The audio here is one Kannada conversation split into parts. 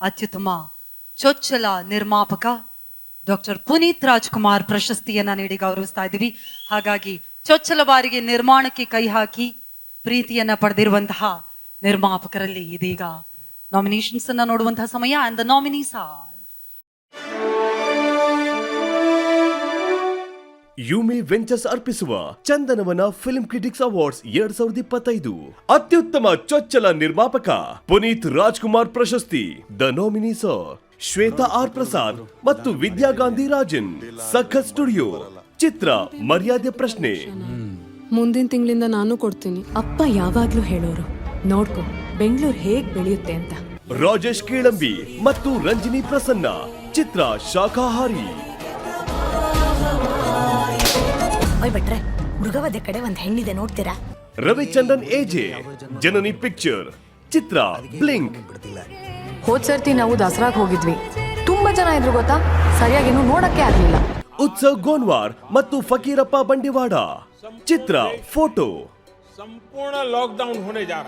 ಅತ್ಯುತ್ತಮ ಚೊಚ್ಚಲ ನಿರ್ಮಾಪಕ ಡಾಕ್ಟರ್ ಪುನೀತ್ ರಾಜ್ಕುಮಾರ್ ಪ್ರಶಸ್ತಿಯನ್ನ ನೀಡಿ ಗೌರವಿಸ್ತಾ ಇದ್ದೀವಿ. ಹಾಗಾಗಿ ಚೊಚ್ಚಲ ಬಾರಿಗೆ ನಿರ್ಮಾಣಕ್ಕೆ ಕೈ ಹಾಕಿ ಪ್ರೀತಿಯನ್ನ ಪಡೆದಿರುವಂತಹ ನಿರ್ಮಾಪಕರಲ್ಲಿ ಇದೀಗ ನಾಮಿನೇಷನ್ಸ್ ಅನ್ನ ನೋಡುವಂತಹ ಸಮಯ and the nominees are Yumi Ventures ಅರ್ಪಿಸುವ ಚಂದನವನ ಫಿಲ್ಮ್ ಕ್ರಿಟಿಕ್ಸ್ ಅವಾರ್ಡ್ಸ್ ಎರಡ್ ಸಾವಿರದ ಇಪ್ಪತ್ತೈದು. ಅತ್ಯುತ್ತಮ ಚೊಚ್ಚಲ ನಿರ್ಮಾಪಕ ಪುನೀತ್ ರಾಜ್ಕುಮಾರ್ ಪ್ರಶಸ್ತಿ. The nominees Shwetha R Prasad ಮತ್ತು ವಿದ್ಯಾ ಗಾಂಧಿ ರಾಜನ್. ಸಖತ್ ಸ್ಟುಡಿಯೋ ಚಿತ್ರ ಮರ್ಯಾದೆ ಪ್ರಶ್ನೆ. ಮುಂದಿನ ತಿಂಗಳಿಂದ ನಾನು ಕೊಡ್ತೀನಿ. ಅಪ್ಪ ಯಾವಾಗ್ಲೂ ಹೇಳೋರು ನೋಡ್ಕೊ ಬೆಂಗಳೂರು ಹೇಗ್ ಬೆಳೆಯುತ್ತೆ ಅಂತ. ರಾಜೇಶ್ ಕೀಳಂಬಿ ಮತ್ತು ರಂಜಿನಿ ಪ್ರಸನ್ನ ಚಿತ್ರ ಶಾಖಾಹಾರಿ. ಹೋಗ್ಬಿಟ್ರೆ ಮೃಗವಧೆ ಕಡೆ ಒಂದ್ ಹೆಣ್ಣಿದೆ ನೋಡ್ತೀರಾ? Ravichandran A J Janani picture Chitra Blink ಹೋದ್ ಸರ್ತಿ ನಾವು ದಸರಾಗ್ ಹೋಗಿದ್ವಿ. ತುಂಬಾ ಜನ ಇದ್ರು ಗೊತ್ತಾ? ಸರಿಯಾಗಿನ್ನು ನೋಡಕ್ಕೆ ಆಗ್ಲಿಲ್ಲ. ಉತ್ಸವ್ ಗೋನ್ವಾರ್ ಮತ್ತು ಫಕೀರಪ್ಪ ಬಂಡಿವಾಡ. ಚಿತ್ರ ಫೋಟೋ ಸಂಪೂರ್ಣ ಲಾಕ್ಡೌನ್ ಹೋನೆ ಜಾರ.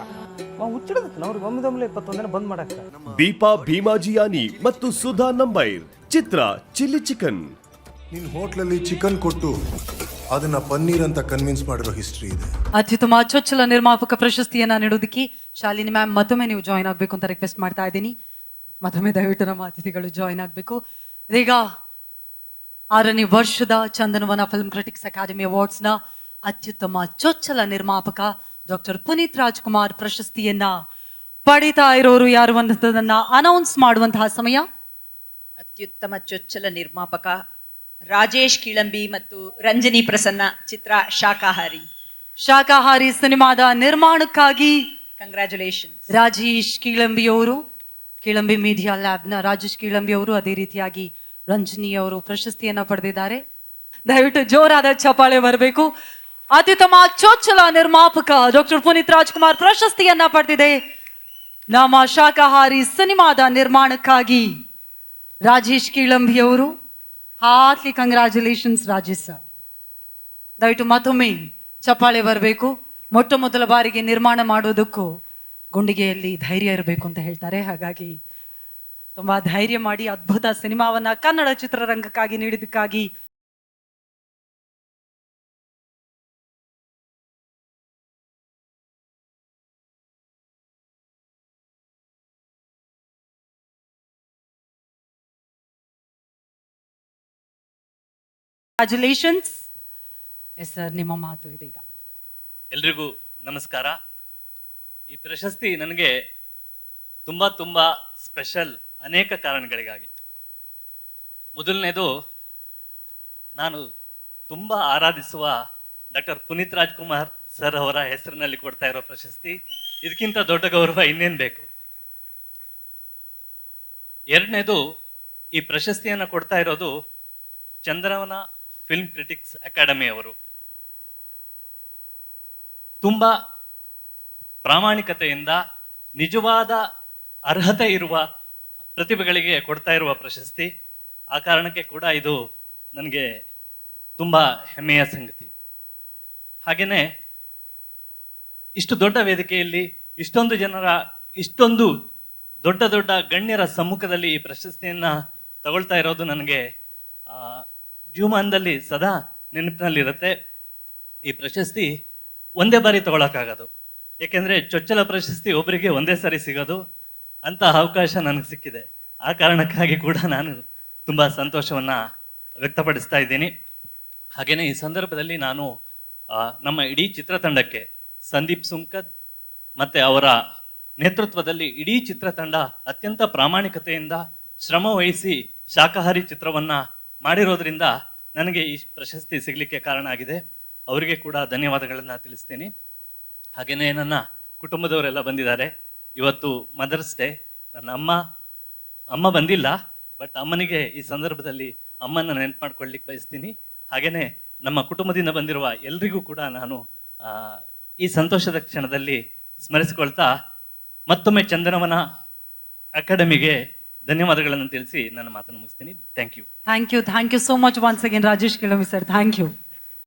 ಬಂದ್ ದೀಪಾ ಭೀಮಾಜಿಯಾನಿ ಮತ್ತು ಸುಧಾ ನಂಬೈರ್. ಚಿತ್ರ ಚಿಲ್ಲಿ ಚಿಕನ್. ನಿನ್ ಹೋಟ್ಲಲ್ಲಿ ಚಿಕನ್ ಕೊಟ್ಟು ಅದನ್ನ ಪನ್ನೀರ್ ಅಂತ ಕನ್ವಿನ್ಸ್ ಮಾಡಿರೋ ಹಿಸ್ಟ್ರಿ ಇದೆ. ಅತ್ಯುತ್ತಮ ಅಚ್ಚೊಚ್ಚಲ ನಿರ್ಮಾಪಕ ಪ್ರಶಸ್ತಿಯನ್ನ ನೀಡೋದಕ್ಕೆ ಶಾಲಿನಿ ಮ್ಯಾಮ್ ಮತ್ತೊಮ್ಮೆ ನೀವು ಜಾಯಿನ್ ಆಗ್ಬೇಕು ಅಂತ ರಿಕ್ವೆಸ್ಟ್ ಮಾಡ್ತಾ ಇದ್ದೀನಿ. ಮತ್ತೊಮ್ಮೆ ದಯವಿಟ್ಟು ನಮ್ಮ ಅತಿಥಿಗಳು ಜಾಯಿನ್ ಆಗ್ಬೇಕು. ಇದೀಗ ಆರನೇ ವರ್ಷದ ಚಂದನವನ ಫಿಲ್ಮ್ ಕ್ರಿಟಿಕ್ಸ್ ಅಕಾಡೆಮಿ ಅವಾರ್ಡ್ಸ್ನ ಅತ್ಯುತ್ತಮ ಚೊಚ್ಚಲ ನಿರ್ಮಾಪಕ ಡಾಕ್ಟರ್ ಪುನೀತ್ ರಾಜ್ಕುಮಾರ್ ಪ್ರಶಸ್ತಿಯನ್ನ ಪಡಿತಾ ಇರೋರು ಯಾರು ಅನ್ನೋದನ್ನ ಅನೌನ್ಸ್ ಮಾಡುವಂತಹ ಸಮಯ. ಅತ್ಯುತ್ತಮ ಚೊಚ್ಚಲ ನಿರ್ಮಾಪಕ ರಾಜೇಶ್ ಕಿಳಂಬಿ ಮತ್ತು ರಂಜನಿ ಪ್ರಸನ್ನ ಚಿತ್ರ ಶಾಖಾಹಾರಿ ಶಾಖಾಹಾರಿ ಸಿನಿಮಾದ ನಿರ್ಮಾಣಕ್ಕಾಗಿ ಕಂಗ್ರ್ಯಾಚುಲೇಷನ್ ರಾಜೇಶ್ ಕೀಳಂಬಿಯವರು ಕಿಳಂಬಿ ಮೀಡಿಯಾ ಲ್ಯಾಬ್ನ ರಾಜೇಶ್ ಕೀಳಂಬಿಯವರು ಅದೇ ರೀತಿಯಾಗಿ ರಂಜನಿ ಅವರು ಪ್ರಶಸ್ತಿಯನ್ನ ಪಡೆದಿದ್ದಾರೆ. ದಯವಿಟ್ಟು ಜೋರಾದ ಚಪಾಳೆ ಬರಬೇಕು. ಅತ್ಯುತ್ತಮ ಚೋಚಲ ನಿರ್ಮಾಪಕ ಡಾಕ್ಟರ್ ಪುನೀತ್ ರಾಜ್ಕುಮಾರ್ ಪ್ರಶಸ್ತಿಯನ್ನ ಪಡೆದಿದೆ. ನಮ್ಮ ಶಾಖಾಹಾರಿ ಸಿನಿಮಾದ ನಿರ್ಮಾಣಕ್ಕಾಗಿ ರಾಜೇಶ್ ಕೀಳಂಬಿಯವರು ಹಾರ್ಟ್ಲಿ ಕಂಗ್ರ್ಯಾಚುಲೇಷನ್ಸ್ ರಾಜೇಶ್ ಸರ್ ದಯವಿಟ್ಟು ಮತ್ತೊಮ್ಮೆ ಚಪ್ಪಾಳೆ ಬರಬೇಕು. ಮೊಟ್ಟ ಮೊದಲ ಬಾರಿಗೆ ನಿರ್ಮಾಣ ಮಾಡೋದಕ್ಕೂ ಗುಂಡಿಗೆಯಲ್ಲಿ ಧೈರ್ಯ ಇರಬೇಕು ಅಂತ ಹೇಳ್ತಾರೆ. ಹಾಗಾಗಿ ತುಂಬಾ ಧೈರ್ಯ ಮಾಡಿ ಅದ್ಭುತ ಸಿನಿಮಾವನ್ನ ಕನ್ನಡ ಚಿತ್ರರಂಗಕ್ಕಾಗಿ ನೀಡಿದ್ದಕ್ಕಾಗಿ ಕಂಗ್ರ್ಯಾಚುಲೇಷನ್ಸ್ ಎಸ್ ಸರ್ ನಿಮ್ಮ ಮಾತು ಇದೀಗ ಎಲ್ರಿಗೂ ನಮಸ್ಕಾರ. ಈ ಪ್ರಶಸ್ತಿ ನನಗೆ ತುಂಬಾ ತುಂಬಾ ಸ್ಪೆಷಲ್ ಅನೇಕ ಕಾರಣಗಳಿಗಾಗಿ. ಮೊದಲನೇದು ನಾನು ತುಂಬಾ ಆರಾಧಿಸುವ ಡಾಕ್ಟರ್ ಪುನೀತ್ ರಾಜ್ಕುಮಾರ್ ಸರ್ ಅವರ ಹೆಸರಿನಲ್ಲಿ ಕೊಡ್ತಾ ಇರೋ ಪ್ರಶಸ್ತಿ. ಇದಕ್ಕಿಂತ ದೊಡ್ಡ ಗೌರವ ಇನ್ನೇನ್ ಬೇಕು? ಎರಡನೇದು ಈ ಪ್ರಶಸ್ತಿಯನ್ನು ಕೊಡ್ತಾ ಇರೋದು ಚಂದ್ರವನ ಫಿಲ್ಮ್ ಕ್ರಿಟಿಕ್ಸ್ ಅಕಾಡೆಮಿ ಅವರು. ತುಂಬಾ ಪ್ರಾಮಾಣಿಕತೆಯಿಂದ ನಿಜವಾದ ಅರ್ಹತೆ ಇರುವ ಪ್ರತಿಭೆಗಳಿಗೆ ಕೊಡ್ತಾ ಇರುವ ಪ್ರಶಸ್ತಿ. ಆ ಕಾರಣಕ್ಕೆ ಕೂಡ ಇದು ನನಗೆ ತುಂಬಾ ಹೆಮ್ಮೆಯ ಸಂಗತಿ. ಹಾಗೆಯೇ ಇಷ್ಟು ದೊಡ್ಡ ವೇದಿಕೆಯಲ್ಲಿ ಇಷ್ಟೊಂದು ಜನರ, ಇಷ್ಟೊಂದು ದೊಡ್ಡ ದೊಡ್ಡ ಗಣ್ಯರ ಸಮ್ಮುಖದಲ್ಲಿ ಈ ಪ್ರಶಸ್ತಿಯನ್ನ ತಗೊಳ್ತಾ ಇರೋದು ನನಗೆ ಜೀವಮಾನದಲ್ಲಿ ಸದಾ ನೆನಪಿನಲ್ಲಿರುತ್ತೆ. ಈ ಪ್ರಶಸ್ತಿ ಒಂದೇ ಬಾರಿ ತಗೊಳಕ್ಕಾಗೋದು. ಏಕೆಂದರೆ ಚೊಚ್ಚಲ ಪ್ರಶಸ್ತಿ ಒಬ್ಬರಿಗೆ ಒಂದೇ ಸಾರಿ ಸಿಗೋದು ಅಂತ ಅವಕಾಶ ನನಗೆ ಸಿಕ್ಕಿದೆ. ಆ ಕಾರಣಕ್ಕಾಗಿ ಕೂಡ ನಾನು ತುಂಬ ಸಂತೋಷವನ್ನ ವ್ಯಕ್ತಪಡಿಸ್ತಾ ಇದ್ದೀನಿ. ಹಾಗೆಯೇ ಈ ಸಂದರ್ಭದಲ್ಲಿ ನಾನು ನಮ್ಮ ಇಡೀ ಚಿತ್ರತಂಡಕ್ಕೆ ಸಂದೀಪ್ ಸುಂಕದ್ ಮತ್ತೆ ಅವರ ನೇತೃತ್ವದಲ್ಲಿ ಇಡೀ ಚಿತ್ರತಂಡ ಅತ್ಯಂತ ಪ್ರಾಮಾಣಿಕತೆಯಿಂದ ಶ್ರಮ ವಹಿಸಿ ಶಾಕಾಹಾರಿ ಚಿತ್ರವನ್ನ ಮಾಡಿರೋದ್ರಿಂದ ನನಗೆ ಈ ಪ್ರಶಸ್ತಿ ಸಿಗಲಿಕ್ಕೆ ಕಾರಣ ಆಗಿದೆ. ಅವರಿಗೆ ಕೂಡ ಧನ್ಯವಾದಗಳನ್ನು ತಿಳಿಸ್ತೀನಿ. ಹಾಗೆಯೇ ನನ್ನ ಕುಟುಂಬದವರೆಲ್ಲ ಬಂದಿದ್ದಾರೆ. ಇವತ್ತು ಮದರ್ಸ್ ಡೇ. ನನ್ನ ಅಮ್ಮ ಅಮ್ಮ ಬಂದಿಲ್ಲ, ಬಟ್ ಅಮ್ಮನಿಗೆ ಈ ಸಂದರ್ಭದಲ್ಲಿ ಅಮ್ಮನ ನೆನಪು ಮಾಡ್ಕೊಳ್ಳಿಕ್ಕೆ ಬಯಸ್ತೀನಿ. ಹಾಗೆಯೇ ನಮ್ಮ ಕುಟುಂಬದಿಂದ ಬಂದಿರುವ ಎಲ್ರಿಗೂ ಕೂಡ ನಾನು ಈ ಸಂತೋಷದ ಕ್ಷಣದಲ್ಲಿ ಸ್ಮರಿಸಿಕೊಳ್ತಾ ಮತ್ತೊಮ್ಮೆ ಚಂದನವನ ಅಕಾಡೆಮಿಗೆ ಧನ್ಯವಾದಗಳನ್ನು ತಿಳಿಸಿ ನನ್ನ ಮಾತನ್ನು ಮುಗಿಸ್ತೀನಿ. Thank you thank you thank you so much once again Rajesh Kilami sir thank you